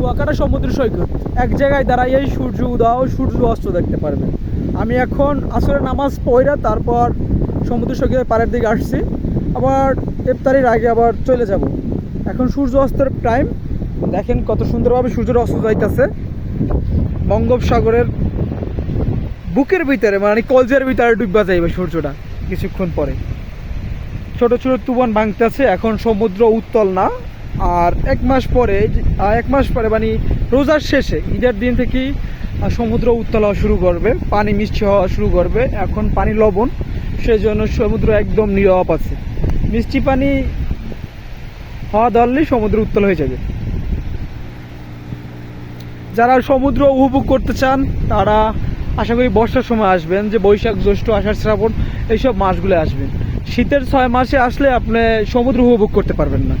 কুয়াকাটা সমুদ্র সৈকত। এক জায়গায় দাঁড়াইয়েই সূর্য উদয় ও সূর্য অস্ত দেখতে পারবেন আমি এখন আসরে নামাজ পড়া তারপর সমুদ্র সৈকতের পাড়ের দিকে আসছি। আবার ইফতারির আগে আবার চলে যাব। এখন সূর্য অস্তের টাইম দেখেন কত সুন্দরভাবে সূর্যের অস্ত যাইতেছে। বঙ্গোপসাগরের বুকের ভিতরে মানে কলজের ভিতরে ডুববা যাইবে সূর্যটা কিছুক্ষণ পরে। ছোট ছোট তুফান ভাঙতেছে। এখন সমুদ্র উত্তল না। আর এক মাস পরে এক মাস পরে মানে রোজার শেষে, ঈদের দিন থেকেই সমুদ্র উত্তল হওয়া শুরু করবে, পানি মিষ্টি হওয়া শুরু করবে, এখন পানি লবণ সেই জন্য সমুদ্র একদম নীরব আছে। মিষ্টি পানি হওয়া ধরলেই সমুদ্র উত্তল হয়ে যাবে। যারা সমুদ্র উপভোগ করতে চান, তারা আশা করি বর্ষার সময় আসবেন, যে বৈশাখ, জ্যৈষ্ঠ, আষাঢ়, শ্রাবণ, এইসব মাসগুলো আসবেন। শীতের ছয় মাসে আসলে আপনি সমুদ্র উপভোগ করতে পারবেন না।